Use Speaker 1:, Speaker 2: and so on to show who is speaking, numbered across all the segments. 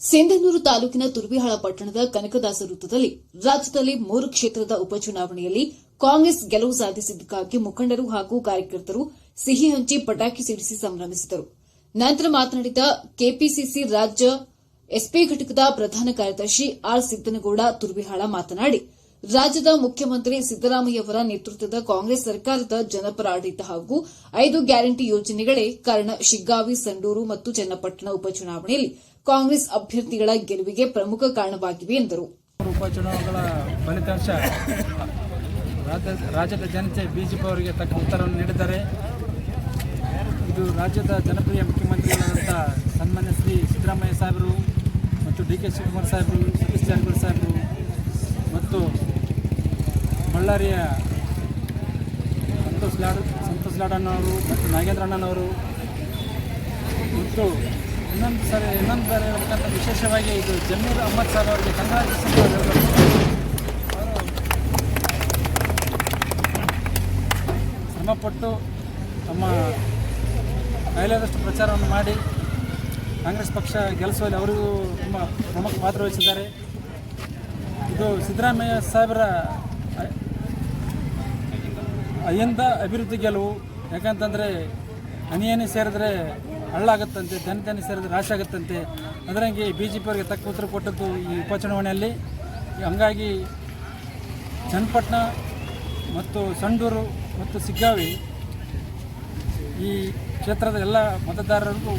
Speaker 1: ಸಿಂಧನೂರು ತಾಲೂಕಿನ ತುರ್ಬಿಹಾಳ ಪಟ್ಟಣದ ಕನಕದಾಸ ವೃತ್ತದಲ್ಲಿ ರಾಜ್ಯದಲ್ಲಿ ಮೂರು ಕ್ಷೇತ್ರದ ಉಪಚುನಾವಣೆಯಲ್ಲಿ ಕಾಂಗ್ರೆಸ್ ಗೆಲುವು ಸಾಧಿಸಿದ್ದಕ್ಕಾಗಿ ಮುಖಂಡರು ಹಾಗೂ ಕಾರ್ಯಕರ್ತರು ಸಿಹಿ ಹಂಚಿ ಪಟಾಕಿ ಸಿಡಿಸಿ ಸಂಭ್ರಮಿಸಿದರು. ನಂತರ ಮಾತನಾಡಿದ ಕೆಪಿಸಿಸಿ ರಾಜ್ಯ ಎಸ್ಪಿ ಘಟಕದ ಪ್ರಧಾನ ಕಾರ್ಯದರ್ಶಿ ಆರ್ ಸಿದ್ದನಗೌಡ ತುರ್ಬಿಹಾಳ ಮಾತನಾಡಿ, ರಾಜ್ಯದ ಮುಖ್ಯಮಂತ್ರಿ ಸಿದ್ದರಾಮಯ್ಯವರ ನೇತೃತ್ವದ ಕಾಂಗ್ರೆಸ್ ಸರ್ಕಾರದ ಜನಪರ ಆಡಳಿತ ಹಾಗೂ ಐದು ಗ್ಯಾರಂಟಿ ಯೋಜನೆಗಳೇ ಕಾರಣ ಶಿಗ್ಗಾವಿ, ಸಂಡೂರು ಮತ್ತು ಚನ್ನಪಟ್ಟಣ ಉಪಚುನಾವಣೆಯಲ್ಲಿ ಕಾಂಗ್ರೆಸ್ ಅಭ್ಯರ್ಥಿಗಳ ಗೆಲುವಿಗೆ ಪ್ರಮುಖ ಕಾರಣವಾಗಿವೆ ಎಂದರು.
Speaker 2: ಉಪಚುನಾವಣೆಗಳ ಫಲಿತಾಂಶ. ರಾಜ್ಯ, ರಾಜ್ಯದ ಜನತೆ ಬಿಜೆಪಿ ಅವರಿಗೆ ತಕ್ಕ ಉತ್ತರವನ್ನು ನೀಡಿದ್ದಾರೆ. ಇದು ರಾಜ್ಯದ ಜನಪ್ರಿಯ ಮುಖ್ಯಮಂತ್ರಿಗಳಾದಂಥ ಸನ್ಮಾನ್ಯ ಶ್ರೀ ಸಿದ್ದರಾಮಯ್ಯ ಸಾಹೇಬರು ಮತ್ತು ಡಿ ಕೆ ಶಿವಕುಮಾರ್ ಸಾಹೇಬರು, ಸತೀಶ್ ಜಾರಕಿಹೊಳಿ ಸಾಹೇಬರು ಮತ್ತು ಬಳ್ಳಾರಿಯ ಸಂತೋಷ್ ಲಾಡ್, ಸಂತೋಷ್ ಲಾಡಣ್ಣವರು ಮತ್ತು ನಾಗೇಂದ್ರ ಅಣ್ಣನವರು ಮತ್ತು ಇನ್ನೊಂದು ಸರ್, ಇನ್ನೊಂದು ಬಾರಿ ಹೇಳ್ಬೇಕಂತ ವಿಶೇಷವಾಗಿ ಇದು ಜಮೀರ್ ಅಹಮದ್ ಸರ್ ಅವರಿಗೆ ಅವರು ಶ್ರಮಪಟ್ಟು ತಮ್ಮ ಕೈಲಾದಷ್ಟು ಪ್ರಚಾರವನ್ನು ಮಾಡಿ ಕಾಂಗ್ರೆಸ್ ಪಕ್ಷ ಗೆಲ್ಲಿಸುವಲ್ಲಿ ಅವರಿಗೂ ತುಂಬ ಪ್ರಮುಖ ಪಾತ್ರ ವಹಿಸಿದ್ದಾರೆ. ಇದು ಸಿದ್ದರಾಮಯ್ಯ ಸಾಹೇಬರ ಅಯ್ಯಂದ ಅಭಿವೃದ್ಧಿ ಗೆಲುವು. ಯಾಕಂತಂದರೆ ಹನಿಯನಿ ಸೇರಿದ್ರೆ ಹಳ್ಳಾಗುತ್ತಂತೆ, ದನ ದನ ಸೇರಿದ್ರೆ ರಾಶಿ ಆಗುತ್ತಂತೆ. ಅದರಂಗೆ ಬಿ ಜೆ ಪಿಯವರಿಗೆ ತಕ್ಕ ಉತ್ತರ ಕೊಟ್ಟದ್ದು ಈ ಉಪಚುನಾವಣೆಯಲ್ಲಿ. ಹಂಗಾಗಿ ಚನ್ನಪಟ್ಟಣ ಮತ್ತು ಸಂಡೂರು ಮತ್ತು ಸಿಗ್ಗಾವಿ ಈ ಕ್ಷೇತ್ರದ ಎಲ್ಲ ಮತದಾರರಿಗೂ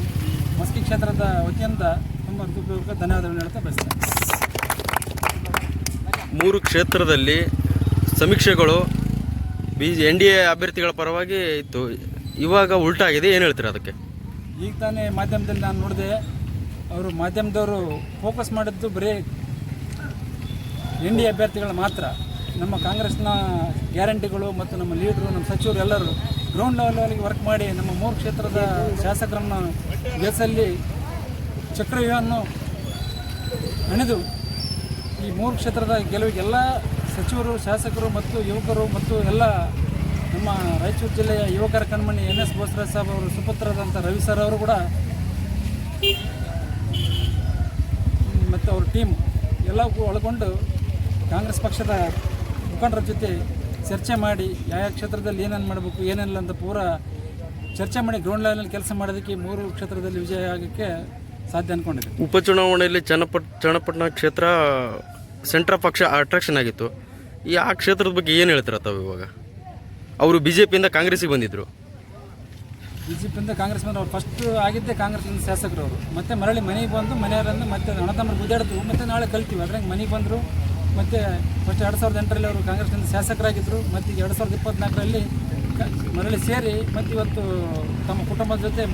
Speaker 2: ಮಸ್ಕಿ ಕ್ಷೇತ್ರದ ವತಿಯಿಂದ ತುಂಬ ಹೃದಯಪೂರ್ವಕ ಧನ್ಯವಾದಗಳನ್ನು ಹೇಳ್ತಾ ಬಯಸ್ತೇನೆ.
Speaker 3: ಮೂರು ಕ್ಷೇತ್ರದಲ್ಲಿ ಸಮೀಕ್ಷೆಗಳು ಬಿ ಎನ್ ಡಿ ಎ ಅಭ್ಯರ್ಥಿಗಳ ಪರವಾಗಿ ಇತ್ತು. ಇವಾಗ ಉಲ್ಟಾಗಿದೆ. ಏನು ಹೇಳ್ತೀರಾ ಅದಕ್ಕೆ?
Speaker 2: ಈಗ ತಾನೇ ಮಾಧ್ಯಮದಲ್ಲಿ ನಾನು ನೋಡಿದೆ, ಅವರು ಮಾಧ್ಯಮದವರು ಫೋಕಸ್ ಮಾಡಿದ್ದು ಬರೀ ಎನ್ ಡಿ ಅಭ್ಯರ್ಥಿಗಳು ಮಾತ್ರ. ನಮ್ಮ ಕಾಂಗ್ರೆಸ್ನ ಗ್ಯಾರಂಟಿಗಳು ಮತ್ತು ನಮ್ಮ ಲೀಡ್ರು, ನಮ್ಮ ಸಚಿವರು ಎಲ್ಲರೂ ಗ್ರೌಂಡ್ ಲೆವೆಲ್ಗೆ ವರ್ಕ್ ಮಾಡಿ ನಮ್ಮ ಮೂರು ಕ್ಷೇತ್ರದ ಶಾಸಕರನ್ನು ಗೆಸಲ್ಲಿ ಚಕ್ರವ್ಯೂಹವನ್ನು ಹಣಿದು ಈ ಮೂರು ಕ್ಷೇತ್ರದ ಗೆಲುವಿಗೆಲ್ಲ ಸಚಿವರು, ಶಾಸಕರು ಮತ್ತು ಯುವಕರು ಮತ್ತು ಎಲ್ಲ ನಮ್ಮ ರಾಯಚೂರು ಜಿಲ್ಲೆಯ ಯುವಕರ ಕಣ್ಮಣಿ ಎನ್ ಎಸ್ ಬೋಸರಾಜ್ ಸಾಬ್ ಅವರು ಸುಪುತ್ರರಾದಂಥ ರವಿ ಸರ್ ಅವರು ಕೂಡ ಮತ್ತು ಅವ್ರ ಟೀಮ್ ಎಲ್ಲವೂ ಒಳಗೊಂಡು ಕಾಂಗ್ರೆಸ್ ಪಕ್ಷದ ಮುಖಂಡರ ಜೊತೆ ಚರ್ಚೆ ಮಾಡಿ ಯಾವ ಕ್ಷೇತ್ರದಲ್ಲಿ ಏನೇನು ಮಾಡಬೇಕು ಏನೇನಿಲ್ಲ ಅಂತ ಪೂರ ಚರ್ಚೆ ಮಾಡಿ ಗ್ರೌಂಡ್ ಲೆವೆಲಲ್ಲಿ ಕೆಲಸ ಮಾಡೋದಕ್ಕೆ ಮೂರು ಕ್ಷೇತ್ರದಲ್ಲಿ ವಿಜಯ ಆಗೋಕ್ಕೆ ಸಾಧ್ಯ ಅಂದ್ಕೊಂಡಿದೆ
Speaker 3: ಉಪಚುನಾವಣೆಯಲ್ಲಿ ಚನ್ನಪಟ್, ಚನ್ನಪಟ್ಟಣ ಕ್ಷೇತ್ರ ಸೆಂಟ್ರ ಪಕ್ಷ ಅಟ್ರಾಕ್ಷನ್ ಆಗಿತ್ತು. ಈ ಆ ಕ್ಷೇತ್ರದ ಬಗ್ಗೆ ಏನು ಹೇಳ್ತಾರೆ ತಾವು ಇವಾಗ? ಅವರು ಬಿ ಜೆ ಪಿಯಿಂದ ಕಾಂಗ್ರೆಸ್ಸಿಗೆ ಬಂದಿದ್ದರು
Speaker 2: ಬಿ ಜೆ ಪಿಯಿಂದ ಕಾಂಗ್ರೆಸ್ ಬಂದು ಅವ್ರು ಫಸ್ಟ್ ಆಗಿದ್ದೇ ಕಾಂಗ್ರೆಸ್ನಿಂದ ಶಾಸಕರು ಅವರು. ಮತ್ತೆ ಮರಳಿ ಮನೆಗೆ ಬಂದು ಮನೆಯವರನ್ನು ಮತ್ತೆ ಅಣ್ಣತಮ್ಮರು ಗುದ್ದಾಡ್ತು ಮತ್ತೆ ನಾಳೆ ಕಲ್ತೀವಿ. ಅದ್ರಾಗ ಮನೆಗೆ ಬಂದರು. ಮತ್ತೆ ಫಸ್ಟ್ ಎರಡು ಸಾವಿರದ ಎಂಟರಲ್ಲಿ ಅವರು ಕಾಂಗ್ರೆಸ್ನಿಂದ ಶಾಸಕರಾಗಿದ್ದರು ಮತ್ತು ಎರಡು ಸಾವಿರದ ಇಪ್ಪತ್ನಾಲ್ಕರಲ್ಲಿ ಮರಳಿ ಸೇರಿ ಮತ್ತು ಇವತ್ತು ತಮ್ಮ ಕುಟುಂಬದ ಜೊತೆ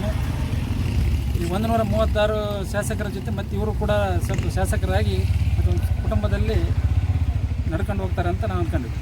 Speaker 2: ಒಂದು ನೂರ ಮೂವತ್ತಾರು ಶಾಸಕರ ಜೊತೆ ಮತ್ತು ಇವರು ಕೂಡ ಸ್ವಲ್ಪ ಶಾಸಕರಾಗಿ ಕುಟುಂಬದಲ್ಲಿ ನಡ್ಕೊಂಡು ಹೋಗ್ತಾರೆ ಅಂತ ನಾವು ಅಂದ್ಕೊಂಡಿದ್ವಿ